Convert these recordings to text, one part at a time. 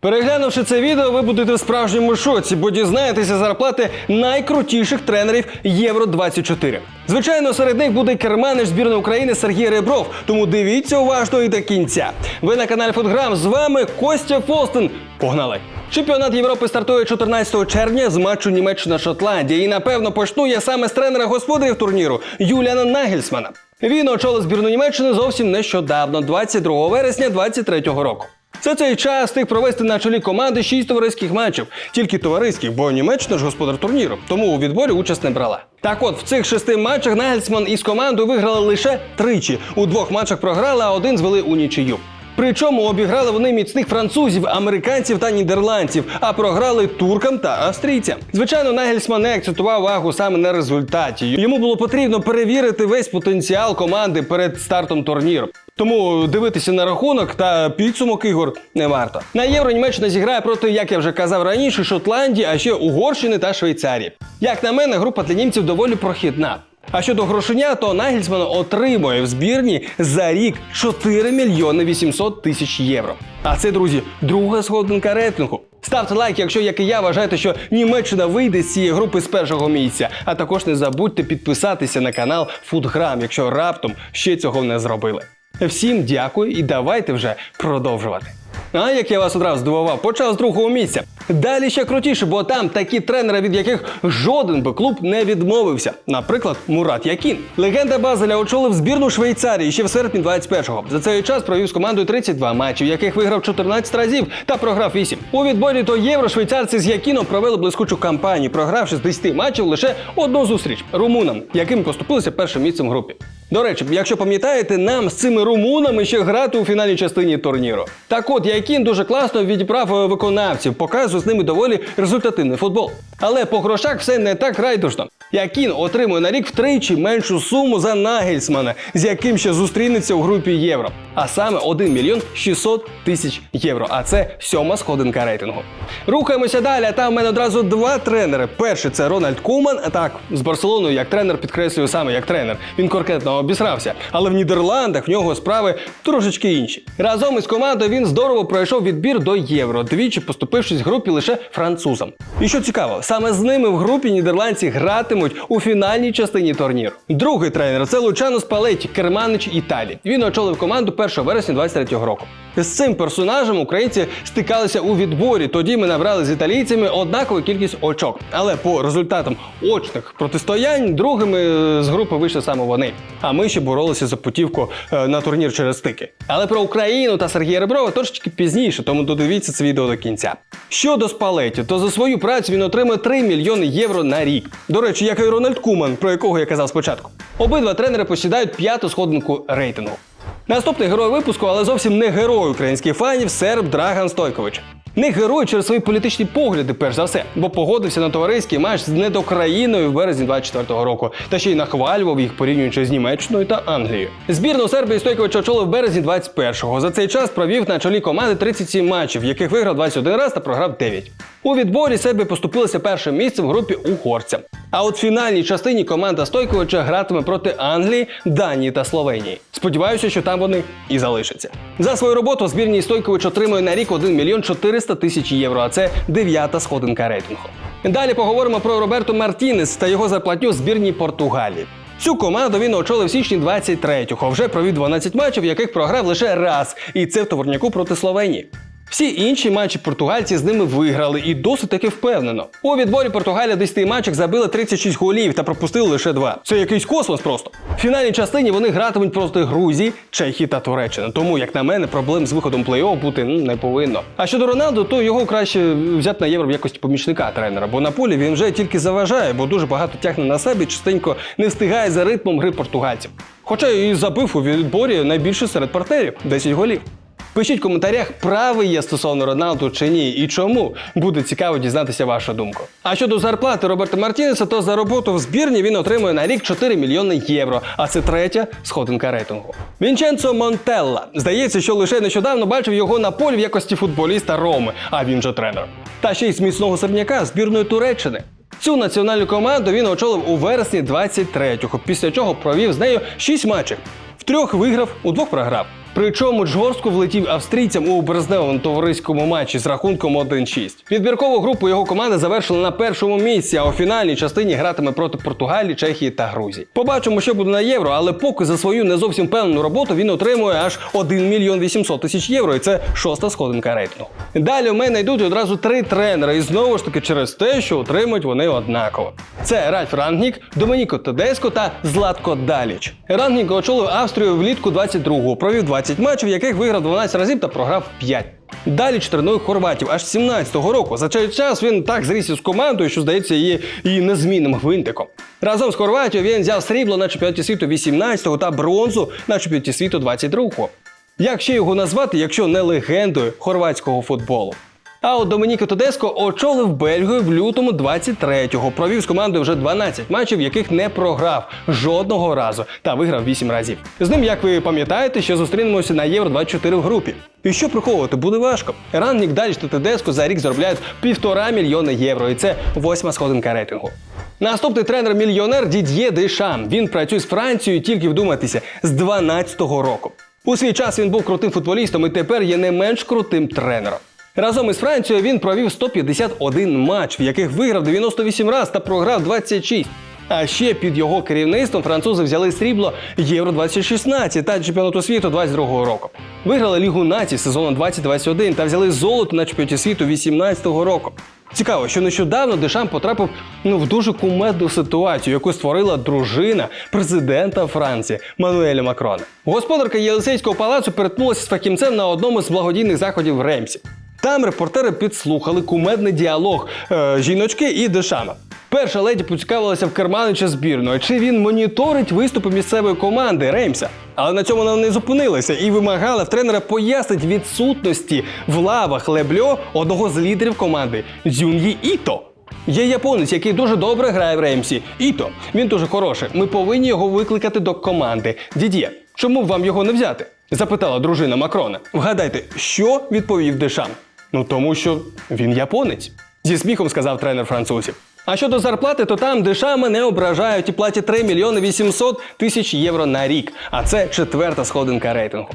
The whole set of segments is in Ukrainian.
Переглянувши це відео, ви будете в справжньому шоці, бо дізнаєтеся зарплати найкрутіших тренерів Євро 24 Звичайно, серед них буде керманич збірної України Сергій Ребров. Тому дивіться уважно і до кінця. Ви на каналі Футграм. З вами Костя Фостин. Погнали! Чемпіонат Європи стартує 14 червня з матчу Німеччина-Шотландія. І напевно почну я саме з тренера господарів турніру Юліана Нагельсмана. Він очолив збірну Німеччини зовсім нещодавно, 22 вересня 2023 року. За цей час встиг провести на чолі команди шість товариських матчів, тільки товариських, бо Німеччина ж господар турніру, тому у відборі участь не брала. Так от в цих шести матчах Нагельсман із командою виграли лише тричі. У двох матчах програли, а один звели у нічию. Причому обіграли вони міцних французів, американців та нідерландців, а програли туркам та австрійцям. Звичайно, Нагельсман не акцентував увагу саме на результаті. Йому було потрібно перевірити весь потенціал команди перед стартом турніру. Тому дивитися на рахунок та підсумок ігор не варто. На євро Німеччина зіграє проти, як я вже казав раніше, Шотландії, а ще Угорщини та Швейцарії. Як на мене, група для німців доволі прохідна. А щодо грошеня, то Нагельсман отримує в збірні за рік 4 мільйони 800 тисяч євро. А це, друзі, друга сходинка рейтингу. Ставте лайк, якщо, як і я, вважаєте, що Німеччина вийде з цієї групи з першого місця. А також не забудьте підписатися на канал Фудграм, якщо раптом ще цього не зробили. Всім дякую і давайте вже продовжувати. А як я вас одразу здивував, почав з другого місця. Далі ще крутіше, бо там такі тренери, від яких жоден би клуб не відмовився. Наприклад, Мурат Якін. Легенда Базеля очолив збірну Швейцарії ще в серпні 21-го. За цей час провів з командою 32 матчі, в яких виграв 14 разів та програв 8. У відборі до євро швейцарці з Якіном провели блискучу кампанію, програвши з 10 матчів лише одну зустріч румунам, яким поступилися першим місцем групі. До речі, якщо пам'ятаєте, нам з цими румунами ще грати у фінальній частині турніру. Так от, Якін дуже класно відібрав е, виконавців, показує з ними доволі результативний футбол. Але по грошах все не так райдужно. Якін отримує на рік втричі меншу суму за Нагельсмана, з яким ще зустрінеться у групі євро. А саме 1 мільйон 600 тисяч євро. А це сьома сходинка рейтингу. Рухаємося далі. А там в мене одразу два тренери. Перший це Рональд Куман. Так, з Барселоною як тренер підкреслюю саме як тренер. Він конкретно обісрався. Але в Нідерландах в нього справи трошечки інші. Разом із командою він здорово пройшов відбір до євро, двічі поступившись в групі лише французам. І що цікаво, саме з ними в групі нідерландці гратимуть у фінальній частині турніру. Другий тренер це Лучано Спалеті, керманич Італії. Він очолив команду 1 вересня 23-го року. З цим персонажем українці стикалися у відборі. Тоді ми набрали з італійцями однакову кількість очок. Але по результатам очних протистоянь другими е, з групи вийшли саме вони. А ми ще боролися за путівку е, на турнір через стики. Але про Україну та Сергія Реброва трошечки пізніше, тому додивіться це відео до кінця. Щодо Спалеті, то за свою працю він отримує 3 мільйони євро на рік. До речі, як і Рональд Куман, про якого я казав спочатку. Обидва тренери посідають п'яту сходинку рейтингу. Наступний герой випуску, але зовсім не герой українських фанів, серб Драган Стойкович. Не герой через свої політичні погляди, перш за все, бо погодився на товариський матч з недокраїною в березні 24-го року, та ще й нахвалював їх, порівнюючи з Німеччиною та Англією. Збірну Сербії Стойкович очолив в березні 21-го. За цей час провів на чолі команди 37 матчів, яких виграв 21 раз та програв 9. У відборі Сербія поступилася першим місцем в групі угорцям. А от в фінальній частині команда Стойковича гратиме проти Англії, Данії та Словенії. Сподіваюся, що там вони і залишаться. За свою роботу збірній Стойкович отримує на рік 1 мільйон 400 тисяч євро, а це дев'ята сходинка рейтингу. Далі поговоримо про Роберто Мартінес та його зарплатню збірній Португалії. Цю команду він очолив в січні 23-го. Вже провів 12 матчів, яких програв лише раз, і це в товарняку проти Словенії. Всі інші матчі португальці з ними виграли і досить таки впевнено. У відборі Португалія в 10 матчах забили 36 голів та пропустили лише два. Це якийсь космос просто. В фінальній частині вони гратимуть проти Грузії, Чехії та Туреччини. Тому, як на мене, проблем з виходом плей-офф бути не повинно. А щодо Роналду, то його краще взяти на євро в якості помічника тренера, бо на полі він вже тільки заважає, бо дуже багато тягне на себе, і частенько не встигає за ритмом гри португальців. Хоча і забив у відборі найбільше серед партнерів 10 голів. Пишіть в коментарях, правий є стосовно Роналду чи ні, і чому буде цікаво дізнатися вашу думку. А щодо зарплати Роберта Мартінеса, то за роботу в збірні він отримує на рік 4 мільйони євро, а це третя сходинка рейтингу. Вінченцо Монтелла. Здається, що лише нещодавно бачив його на полі в якості футболіста Роми, а він же тренер. Та ще й з міцного сербняка збірної Туреччини. Цю національну команду він очолив у вересні 23-го, після чого провів з нею 6 матчів. В трьох виграв, у двох програв. Причому жорстко влетів австрійцям у березневому товариському матчі з рахунком 1-6. Відбіркову групу його команда завершила на першому місці, а у фінальній частині гратиме проти Португалії, Чехії та Грузії. Побачимо, що буде на євро, але поки за свою не зовсім певну роботу він отримує аж 1 мільйон 800 тисяч євро, і це шоста сходинка рейтингу. Далі у мене йдуть одразу три тренери, і знову ж таки через те, що отримують вони однаково. Це Ральф Рангнік, Домініко Тедеско та Златко Даліч. Рангнік очолив Австрію влітку 22-го, провів 20 матчів, яких виграв 12 разів та програв 5. Далі тренує хорватів аж 17-го року. За цей час він так зріс із командою, що здається її її незмінним гвинтиком. Разом з Хорватією він взяв срібло на чемпіонаті світу 18-го та бронзу на чемпіонаті світу 22-го. Як ще його назвати, якщо не легендою хорватського футболу? А от Домініко Тодеско очолив Бельгію в лютому 23-го. Провів з командою вже 12 матчів, яких не програв жодного разу та виграв 8 разів. З ним, як ви пам'ятаєте, ще зустрінемося на Євро 24 в групі. І що приховувати буде важко. Раннік Даліч та Тедеско за рік заробляють півтора мільйона євро, і це восьма сходинка рейтингу. Наступний тренер-мільйонер Дід'є Дешам. Він працює з Францією, тільки вдуматися, з 12-го року. У свій час він був крутим футболістом і тепер є не менш крутим тренером. Разом із Францією він провів 151 матч, в яких виграв 98 раз та програв 26. А ще під його керівництвом французи взяли срібло Євро 2016 та чемпіонату світу 22-го року. Виграли Лігу націй сезону 2021 та взяли золото на чемпіонаті світу 18-го року. Цікаво, що нещодавно Дешам потрапив ну, в дуже кумедну ситуацію, яку створила дружина президента Франції Мануеля Макрона. Господарка Єлисейського палацу перетнулася з фахівцем на одному з благодійних заходів в Ремсі. Там репортери підслухали кумедний діалог е, жіночки і Дешама. Перша леді поцікавилася в Керманича збірної, чи він моніторить виступи місцевої команди Реймса. Але на цьому не зупинилася і вимагала в тренера пояснити відсутності в лавах Лебльо одного з лідерів команди Дзюнгі Іто. Є японець, який дуже добре грає в Реймсі. Іто. Він дуже хороший. Ми повинні його викликати до команди. Дід'є, чому б вам його не взяти? запитала дружина Макрона. Вгадайте, що відповів Дешам? Ну тому що він японець. Зі сміхом сказав тренер французів. А щодо зарплати, то там дешами не ображають і платять 3 мільйони 800 тисяч євро на рік. А це четверта сходинка рейтингу.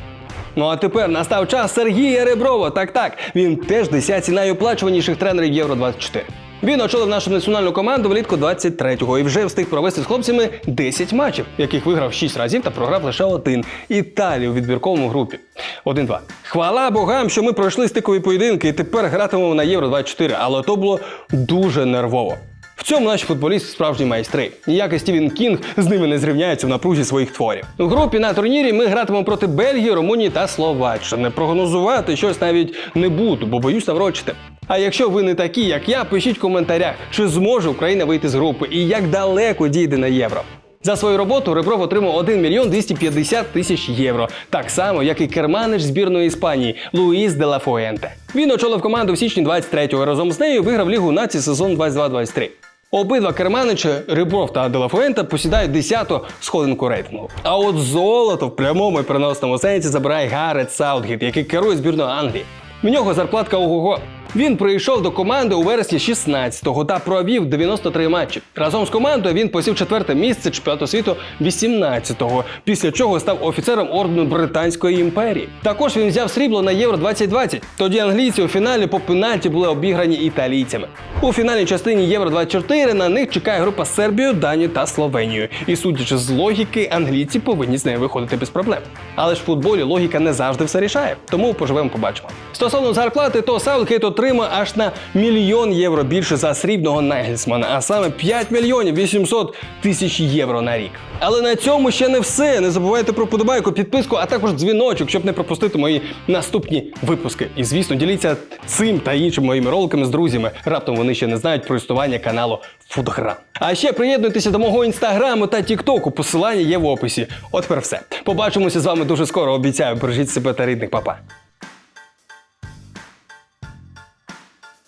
Ну а тепер настав час Сергія Реброва. Так так, він теж десятці найоплачуваніших тренерів Євро 24. Він очолив нашу національну команду влітку 23-го і вже встиг провести з хлопцями 10 матчів, яких виграв 6 разів та програв лише один. Італію у відбірковому групі. 1-2. Хвала богам, що ми пройшли стикові поєдинки і тепер гратимемо на Євро 24, але то було дуже нервово. В цьому наші футболісти справжні майстри. Ніякий Стівен Кінг з ними не зрівняється в напрузі своїх творів. У групі на турнірі ми гратимемо проти Бельгії, Румунії та Словаччини. Прогнозувати щось навіть не буду, бо боюсь наврочити. А якщо ви не такі, як я, пишіть в коментарях, чи зможе Україна вийти з групи і як далеко дійде на євро. За свою роботу Ребров отримав 1 мільйон 250 тисяч євро, так само, як і керманич збірної Іспанії Луїс де ла Фуенте. Він очолив команду в січні 23-го разом з нею виграв Лігу націй сезон 22-23. Обидва керманичі Ребров та Делафуента посідають 10-ту сходинку рейтингу. А от золото в прямому і переносному сенсі забирає Гаррет Саутгіт, який керує збірною Англії. В нього зарплатка ого-го. Він прийшов до команди у вересні 16-го та провів 93 матчі. Разом з командою він посів четверте місце чемпіонату світу 18-го, після чого став офіцером ордену Британської імперії. Також він взяв срібло на Євро 2020. Тоді англійці у фіналі по пенальті були обіграні італійцями. У фінальній частині Євро 24 на них чекає група з Сербією, Данією та Словенією. І судячи з логіки, англійці повинні з нею виходити без проблем. Але ж в футболі логіка не завжди все рішає, тому поживемо, побачимо. Стосовно зарплати, то Саутгейт отримає аж на мільйон євро більше за срібного Нагельсмана, а саме 5 мільйонів 800 тисяч євро на рік. Але на цьому ще не все. Не забувайте про подобайку, підписку, а також дзвіночок, щоб не пропустити мої наступні випуски. І звісно, діліться цим та іншими моїми роликами з друзями. Раптом вони ще не знають про існування каналу Фудграм. А ще приєднуйтеся до мого інстаграму та тіктоку. Посилання є в описі. От тепер все. Побачимося з вами дуже скоро. Обіцяю, бережіть себе та рідних, Па-па.